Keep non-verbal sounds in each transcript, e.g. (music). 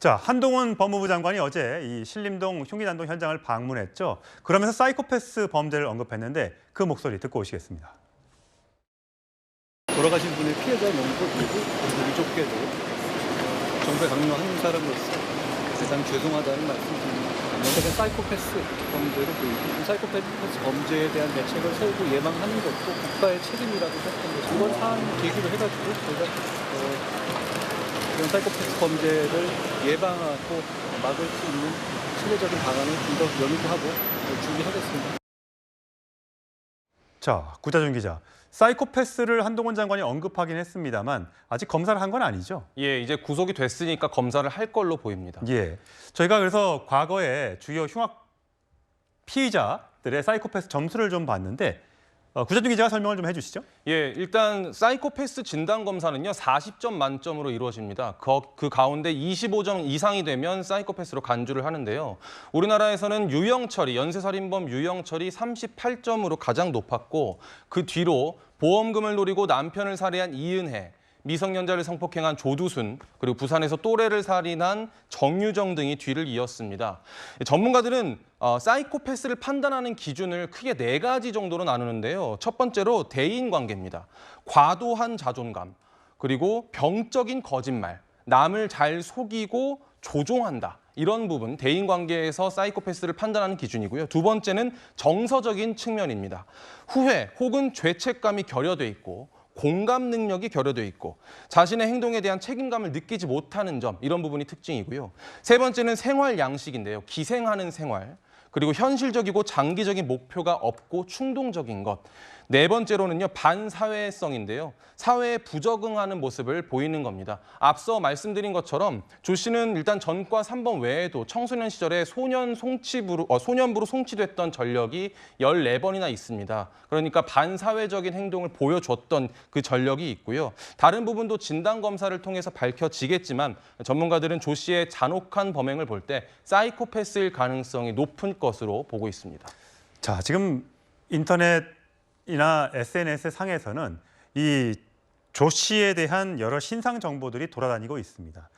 자, 한동훈 법무부 장관이 어제 이 신림동 흉기난동 현장을 방문했죠. 그러면서 사이코패스 범죄를 언급했는데 그 목소리 듣고 오시겠습니다. 돌아가신 분의 피해자 명부 그리고 유족께도 정부에 강요한 사람으로서 대단히 죄송하다는 말씀드립니다. 명백한 사이코패스 범죄를 보이고 그 사이코패스 범죄에 대한 대책을 세우고 예방하는 것도 국가의 책임이라고 생각합니다. 이번 사안 계기로 해가지고 저희가 어, 이런 사이코패스 범죄를 예방하고 막을 수 있는 체계적인 방안을 좀 더 연구하고 어, 준비하겠습니다. 자, 구자준 기자. 사이코패스를 한동훈 장관이 언급하긴 했습니다만 아직 검사를 한 건 아니죠. 예, 이제 구속이 됐으니까 검사를 할 걸로 보입니다. 예. 저희가 그래서 과거에 주요 흉악 피의자들의 사이코패스 점수를 좀 봤는데 어, 구자준 기자가 설명을 좀 해주시죠. 예, 일단 사이코패스 진단 검사는요 40점 만점으로 이루어집니다. 그, 그 가운데 25점 이상이 되면 사이코패스로 간주를 하는데요. 우리나라에서는 유영철이 연쇄살인범 유영철이 38점으로 가장 높았고 그 뒤로 보험금을 노리고 남편을 살해한 이은혜, 미성년자를 성폭행한 조두순, 그리고 부산에서 또래를 살인한 정유정 등이 뒤를 이었습니다. 전문가들은 어, 사이코패스를 판단하는 기준을 크게 네 가지 정도로 나누는데요. 첫 번째로 대인 관계입니다. 과도한 자존감, 그리고 병적인 거짓말, 남을 잘 속이고 조종한다. 이런 부분 대인 관계에서 사이코패스를 판단하는 기준이고요. 두 번째는 정서적인 측면입니다. 후회 혹은 죄책감이 결여돼 있고 공감 능력이 결여돼 있고 자신의 행동에 대한 책임감을 느끼지 못하는 점 이런 부분이 특징이고요. 세 번째는 생활 양식인데요. 기생하는 생활. 그리고 현실적이고 장기적인 목표가 없고 충동적인 것. 네 번째로는요, 반사회성인데요. 사회에 부적응하는 모습을 보이는 겁니다. 앞서 말씀드린 것처럼 조 씨는 일단 전과 3번 외에도 청소년 시절에 소년 송치부로, 어, 소년부로 송치됐던 전력이 14번이나 있습니다. 그러니까 반사회적인 행동을 보여줬던 그 전력이 있고요. 다른 부분도 진단검사를 통해서 밝혀지겠지만 전문가들은 조 씨의 잔혹한 범행을 볼 때 사이코패스일 가능성이 높은 것으로 보고 있습니다. 자, 지금 인터넷 이나 SNS 상에서는 이 조 씨에 대한 여러 신상 정보들이 돌아다니고 있습니다.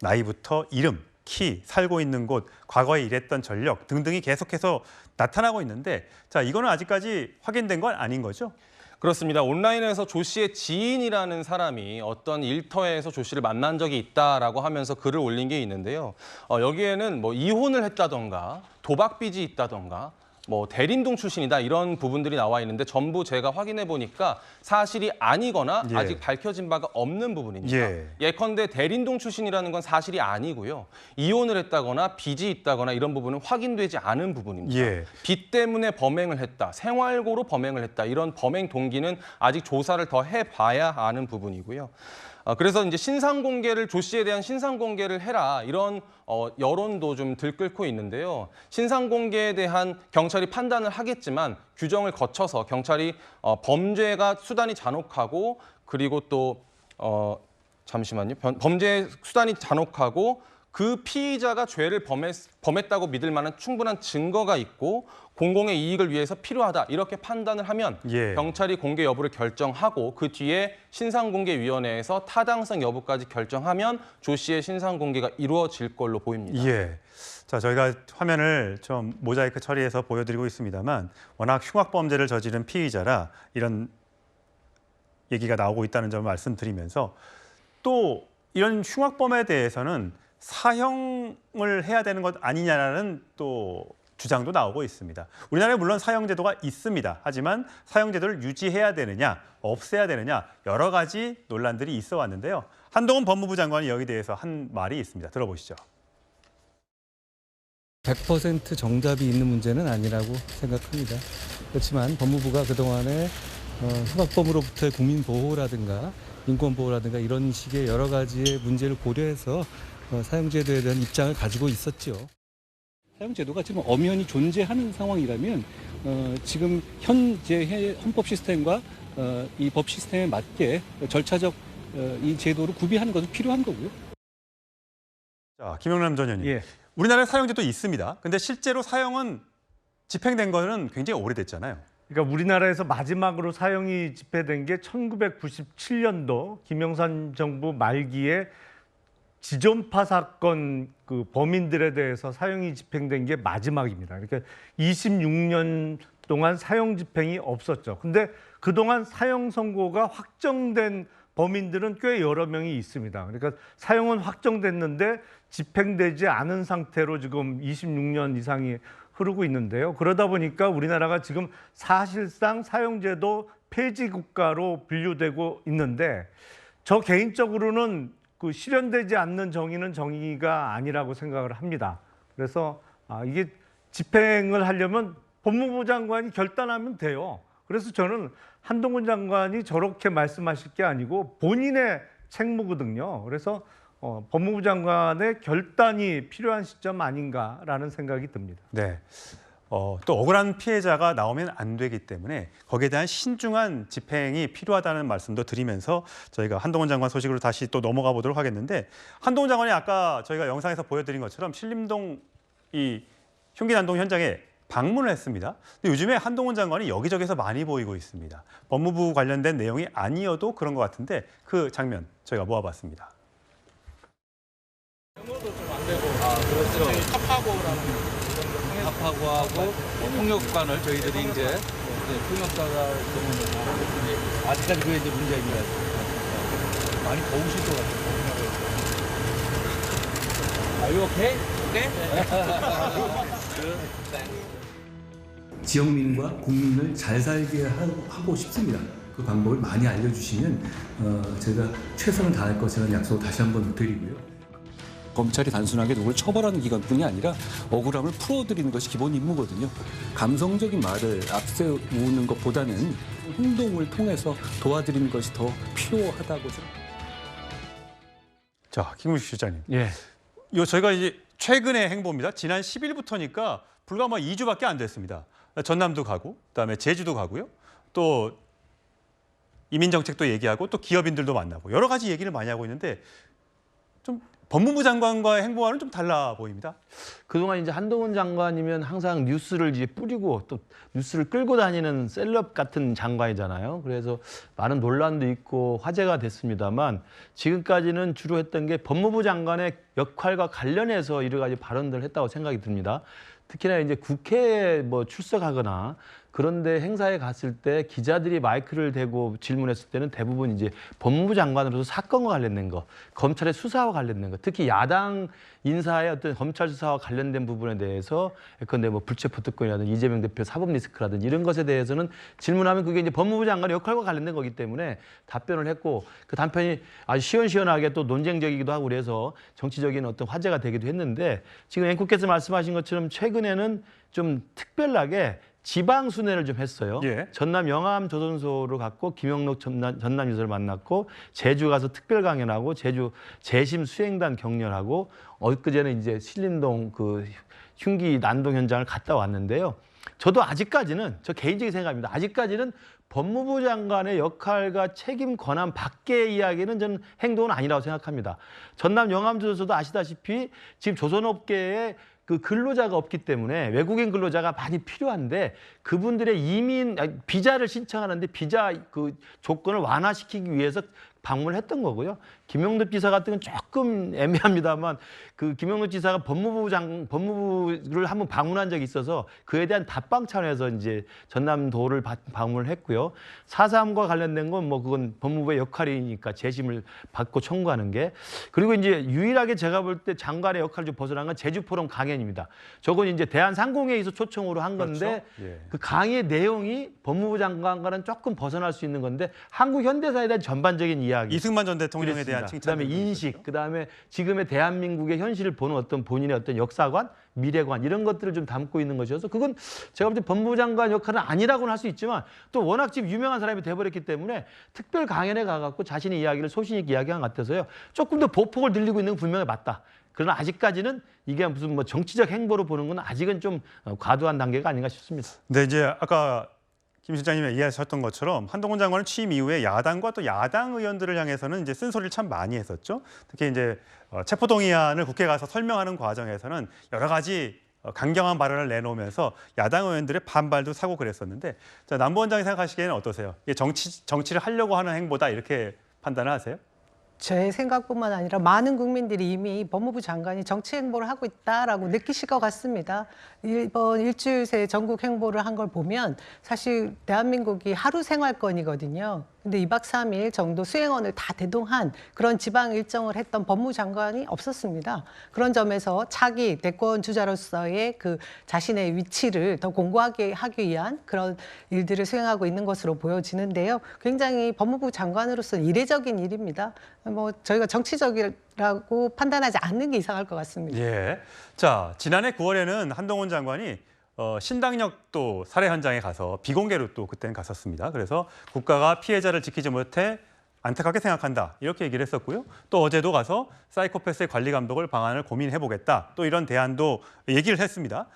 나이부터 이름, 키, 살고 있는 곳, 과거에 일했던 전력 등등이 계속해서 나타나고 있는데 자, 이거는 아직까지 확인된 건 아닌 거죠? 그렇습니다. 온라인에서 조 씨의 지인이라는 사람이 어떤 일터에서 조 씨를 만난 적이 있다라고 하면서 글을 올린 게 있는데요. 어, 여기에는 뭐 이혼을 했다던가 도박 빚이 있다던가 뭐 대림동 출신이다 이런 부분들이 나와 있는데 전부 제가 확인해 보니까 사실이 아니거나 예. 아직 밝혀진 바가 없는 부분입니다. 예. 예컨대 대림동 출신이라는 건 사실이 아니고요. 이혼을 했다거나 빚이 있다거나 이런 부분은 확인되지 않은 부분입니다. 예. 빚 때문에 범행을 했다, 생활고로 범행을 했다 이런 범행 동기는 아직 조사를 더 해봐야 아는 부분이고요. 어, 그래서 이제 신상 공개를 조 씨에 대한 신상 공개를 해라 이런 어, 여론도 좀 들끓고 있는데요. 신상 공개에 대한 경찰이 판단을 하겠지만 규정을 거쳐서 경찰이 어, 범죄가 수단이 잔혹하고 그리고 또 어, 잠시만요. 변- 범죄 수단이 잔혹하고 그 피의자가 죄를 범했, 범했다고 믿을 만한 충분한 증거가 있고 공공의 이익을 위해서 필요하다 이렇게 판단을 하면 예. 경찰이 공개 여부를 결정하고 그 뒤에 신상공개위원회에서 타당성 여부까지 결정하면 조 씨의 신상공개가 이루어질 걸로 보입니다. 예. 자, 저희가 화면을 좀 모자이크 처리해서 보여드리고 있습니다만 워낙 흉악 범죄를 저지른 피의자라 이런 얘기가 나오고 있다는 점을 말씀드리면서 또 이런 흉악범에 대해서는 사형을 해야 되는 것 아니냐라는 또 주장도 나오고 있습니다. 우리나라에 물론 사형제도가 있습니다. 하지만 사형제도를 유지해야 되느냐, 없애야 되느냐 여러 가지 논란들이 있어 왔는데요. 한동훈 법무부 장관이 여기 대해서 한 말이 있습니다. 들어보시죠. 100% 정답이 있는 문제는 아니라고 생각합니다. 그렇지만 법무부가 그동안에 어, 흉악범으로부터의 국민 보호라든가 인권 보호라든가 이런 식의 여러 가지의 문제를 고려해서 어, 사용제도에 대한 입장을 가지고 있었죠. 사용제도가 지금 엄연히 존재하는 상황이라면 어, 지금 현재 헌법 시스템과 어, 이법 시스템에 맞게 절차적 어, 이 제도를 구비하는 것은 필요한 거고요. 자, 김영남 전 의원님. 예. 우리나라에 사형제도 있습니다. 근데 실제로 사형은 집행된 거는 굉장히 오래됐잖아요. 그러니까 우리나라에서 마지막으로 사형이 집행된 게 1997년도 김영삼 정부 말기에 지존파 사건 그 범인들에 대해서 사형이 집행된 게 마지막입니다. 그러니까 26년 동안 사형 집행이 없었죠. 근데 그동안 사형 선고가 확정된 범인들은 꽤 여러 명이 있습니다. 그러니까 사형은 확정됐는데 집행되지 않은 상태로 지금 26년 이상이 흐르고 있는데요. 그러다 보니까 우리나라가 지금 사실상 사형제도 폐지 국가로 분류되고 있는데 저 개인적으로는 그 실현되지 않는 정의는 정의가 아니라고 생각을 합니다. 그래서 아, 이게 집행을 하려면 법무부 장관이 결단하면 돼요. 그래서 저는 한동훈 장관이 저렇게 말씀하실 게 아니고 본인의 책무거든요. 그래서 어, 법무부 장관의 결단이 필요한 시점 아닌가라는 생각이 듭니다. 네. 어, 또 억울한 피해자가 나오면 안 되기 때문에 거기에 대한 신중한 집행이 필요하다는 말씀도 드리면서 저희가 한동훈 장관 소식으로 다시 또 넘어가 보도록 하겠는데 한동훈 장관이 아까 저희가 영상에서 보여드린 것처럼 신림동 이 흉기 난동 현장에 방문을 했습니다. 근데 요즘에 한동훈 장관이 여기저기서 많이 보이고 있습니다. 법무부 관련된 내용이 아니어도 그런 것 같은데 그 장면 저희가 모아봤습니다. 합하고 하고 폭력관을 저희들이 이제 폭력가가 경우는 아직까지 그게 이제 문제입니다. 많이 더우실 것 같아요. Are you okay? (laughs) 지역민과 국민을 잘 살게 하- 하고 싶습니다. 그 방법을 많이 알려주시면 어, 제가 최선을 다할 것이라는 약속을 다시 한번 드리고요. 검찰이 단순하게 누구를 처벌하는 기관뿐이 아니라 억울함을 풀어드리는 것이 기본 임무거든요. 감성적인 말을 앞세우는 것보다는 행동을 통해서 도와드리는 것이 더 필요하다고 생각합니다. 자, 김우식 실장님. 예. 요 저희가 이제 최근의 행보입니다. 지난 10일부터니까 불과 뭐 2주밖에 안 됐습니다. 전남도 가고 그다음에 제주도 가고요. 또 이민 정책도 얘기하고 또 기업인들도 만나고 여러 가지 얘기를 많이 하고 있는데 좀 법무부 장관과의 행보와는 좀 달라 보입니다. 그동안 이제 한동훈 장관이면 항상 뉴스를 이제 뿌리고 또 뉴스를 끌고 다니는 셀럽 같은 장관이잖아요. 그래서 많은 논란도 있고 화제가 됐습니다만 지금까지는 주로 했던 게 법무부 장관의 역할과 관련해서 여러 가지 발언들을 했다고 생각이 듭니다. 특히나 이제 국회에 뭐 출석하거나 그런데 행사에 갔을 때 기자들이 마이크를 대고 질문했을 때는 대부분 이제 법무부 장관으로서 사건과 관련된 거, 검찰의 수사와 관련된 거, 특히 야당 인사의 어떤 검찰 수사와 관련 된 부분에 대해서 예컨대 뭐 불체포 특권이라든지 이재명 대표 사법 리스크라든지 이런 것에 대해서는 질문하면 그게 이제 법무부 장관의 역할과 관련된 거기 때문에 답변을 했고 그 답변이 아주 시원시원하게 또 논쟁적이기도 하고 그래서 정치적인 어떤 화제가 되기도 했는데 지금 앵커께서 말씀하신 것처럼 최근에는 좀 특별하게 지방 순회를 좀 했어요. 예. 전남 영암 조선소를 갔고 김영록 전남, 전남 유서를 만났고 제주 가서 특별 강연하고 제주 재심 수행단 격려하고 엊그제는 이제 신림동 그 흉기 난동 현장을 갔다 왔는데요. 저도 아직까지는 저 개인적인 생각입니다. 아직까지는 법무부 장관의 역할과 책임 권한 밖의 이야기는 저는 행동은 아니라고 생각합니다. 전남 영암조선소도 아시다시피 지금 조선업계에 그 근로자가 없기 때문에 외국인 근로자가 많이 필요한데 그분들의 이민 비자를 신청하는데 비자 그 조건을 완화시키기 위해서 방문을 했던 거고요. 김용덕 지사 같은 건 조금 애매합니다만 그 김용덕 지사가 법무부 장 법무부를 한번 방문한 적이 있어서 그에 대한 답방 차원에서 이제 전남도를 바- 방문을 했고요. 사삼과 관련된 건 뭐 그건 법무부의 역할이니까 재심을 받고 청구하는 게 그리고 이제 유일하게 제가 볼 때 장관의 역할을 좀 벗어난 건 제주 포럼 강연입니다. 저건 이제 대한 상공회의소 초청으로 한 건데 그렇죠. 예. 그 강의 내용이 법무부 장관과는 조금 벗어날 수 있는 건데 한국 현대사에 대한 전반적인 이야기. 이승만 전 대통령에 대한 칭찬. 그다음에 인식, 그다음에 지금의 대한민국의 현실을 보는 어떤 본인의 어떤 역사관, 미래관 이런 것들을 좀 담고 있는 것이어서 그건 제가 볼 때 법무부 장관 역할은 아니라고는 할 수 있지만 또 워낙 지금 유명한 사람이 돼버렸기 때문에 특별 강연에 가갖고 자신의 이야기를 소신 있게 이야기한 것 같아서요. 조금 더 보폭을 늘리고 있는 건 분명히 맞다. 그러나 아직까지는 이게 무슨 뭐 정치적 행보로 보는 건 아직은 좀 어, 과도한 단계가 아닌가 싶습니다. 네, 이제 아까 김 실장님이 이해하셨던 것처럼 한동훈 장관은 취임 이후에 야당과 또 야당 의원들을 향해서는 이제 쓴소리를 참 많이 했었죠. 특히 이제 어, 체포동의안을 국회 가서 설명하는 과정에서는 여러 가지 어, 강경한 발언을 내놓으면서 야당 의원들의 반발도 사고 그랬었는데 자, 남 부 원장이 생각하시기에는 어떠세요? 정치 정치를 하려고 하는 행보다 이렇게 판단을 하세요? 제 생각뿐만 아니라 많은 국민들이 이미 법무부 장관이 정치 행보를 하고 있다라고 느끼실 것 같습니다. 이번 일주일 새 전국 행보를 한 걸 보면 사실 대한민국이 하루 생활권이거든요. 근데 2박 3일 정도 수행원을 다 대동한 그런 지방 일정을 했던 법무장관이 없었습니다. 그런 점에서 차기 대권 주자로서의 그 자신의 위치를 더 공고하게 하기 위한 그런 일들을 수행하고 있는 것으로 보여지는데요. 굉장히 법무부 장관으로서 이례적인 일입니다. 뭐 저희가 정치적이라고 판단하지 않는 게 이상할 것 같습니다. 예. 자, 지난해 9월에는 한동훈 장관이 어, 신당역도 살해 현장에 가서 비공개로 또 그때는 갔었습니다. 그래서 국가가 피해자를 지키지 못해 안타깝게 생각한다 이렇게 얘기를 했었고요. 또 어제도 가서 사이코패스의 관리 감독을 방안을 고민해 보겠다. 또 이런 대안도 얘기를 했습니다.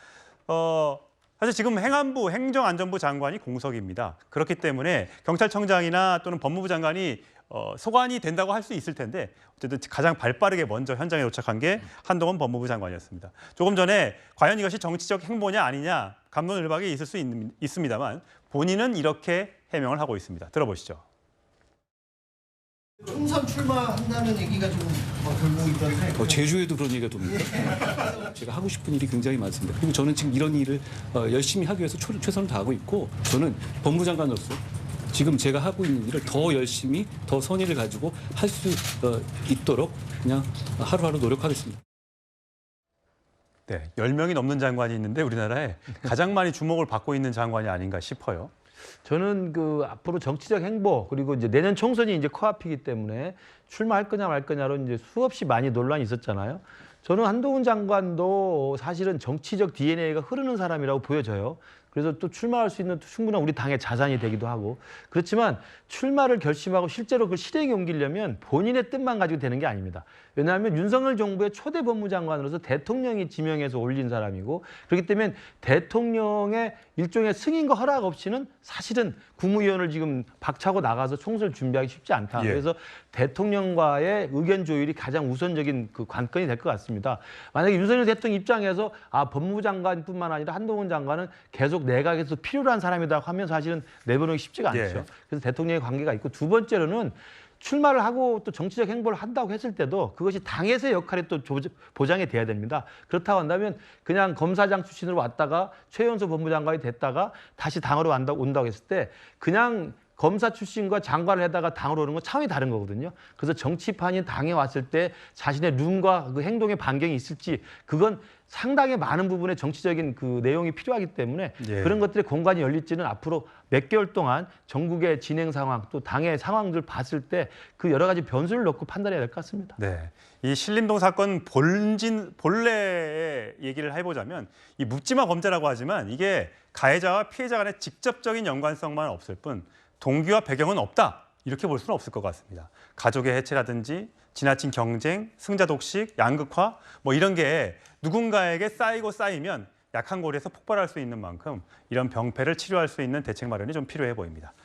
어, 사실 지금 행안부 행정안전부 장관이 공석입니다. 그렇기 때문에 경찰청장이나 또는 법무부 장관이 어, 소관이 된다고 할 수 있을 텐데 어쨌든 가장 발빠르게 먼저 현장에 도착한 게 한동훈 법무부 장관이었습니다. 조금 전에 과연 이것이 정치적 행보냐 아니냐 감론을박이 있을 수 있, 있습니다만 본인은 이렇게 해명을 하고 있습니다. 들어보시죠. 총선 출마한다는 얘기가 좀 어, 돌고 있던데 어, 제주에도 그런 얘기가 돕니다. (laughs) 제가 하고 싶은 일이 굉장히 많습니다. 그리고 저는 지금 이런 일을 어, 열심히 하기 위해서 초- 최선을 다하고 있고 저는 법무장관으로서 지금 제가 하고 있는 일을 더 열심히 더 선의를 가지고 할 수 있도록 그냥 하루하루 노력하겠습니다. 네, 10명이 넘는 장관이 있는데 우리나라에 가장 많이 주목을 받고 있는 장관이 아닌가 싶어요. 저는 그 앞으로 정치적 행보 그리고 이제 내년 총선이 이제 코앞이기 때문에 출마할 거냐 말 거냐로 이제 수없이 많이 논란이 있었잖아요. 저는 한동훈 장관도 사실은 정치적 DNA가 흐르는 사람이라고 보여져요. 그래서 또 출마할 수 있는 충분한 우리 당의 자산이 되기도 하고 그렇지만 출마를 결심하고 실제로 그 실행에 옮기려면 본인의 뜻만 가지고 되는 게 아닙니다. 왜냐하면 윤석열 정부의 초대 법무장관으로서 대통령이 지명해서 올린 사람이고 그렇기 때문에 대통령의 일종의 승인과 허락 없이는 사실은 국무위원을 지금 박차고 나가서 총선을 준비하기 쉽지 않다. 예. 그래서 대통령과의 의견 조율이 가장 우선적인 그 관건이 될 것 같습니다. 만약에 윤석열 대통령 입장에서 아 법무부 장관뿐만 아니라 한동훈 장관은 계속 내각에서 필요로 한 사람이다 하면 사실은 내보내기 쉽지가 않죠. 예. 그래서 대통령의 관계가 있고 두 번째로는 출마를 하고 또 정치적 행보를 한다고 했을 때도 그것이 당에서의 역할이 또 조- 보장이 돼야 됩니다. 그렇다고 한다면 그냥 검사장 출신으로 왔다가 최연소 법무장관이 됐다가 다시 당으로 온다고 했을 때 그냥 검사 출신과 장관을 해다가 당으로 오는 건 차원이 다른 거거든요. 그래서 정치판이 당에 왔을 때 자신의 룸과 그 행동의 반경이 있을지 그건 상당히 많은 부분의 정치적인 그 내용이 필요하기 때문에 예. 그런 것들의 공간이 열릴지는 앞으로 몇 개월 동안 전국의 진행 상황 또 당의 상황들 봤을 때 그 여러 가지 변수를 넣고 판단해야 될 것 같습니다. 네. 이 신림동 사건 본진 본래의 얘기를 해보자면 이 묻지마 범죄라고 하지만 이게 가해자와 피해자 간의 직접적인 연관성만 없을 뿐 동기와 배경은 없다 이렇게 볼 수는 없을 것 같습니다. 가족의 해체라든지 지나친 경쟁, 승자 독식, 양극화 뭐 이런 게 누군가에게 쌓이고 쌓이면 약한 고리에서 폭발할 수 있는 만큼 이런 병폐를 치료할 수 있는 대책 마련이 좀 필요해 보입니다.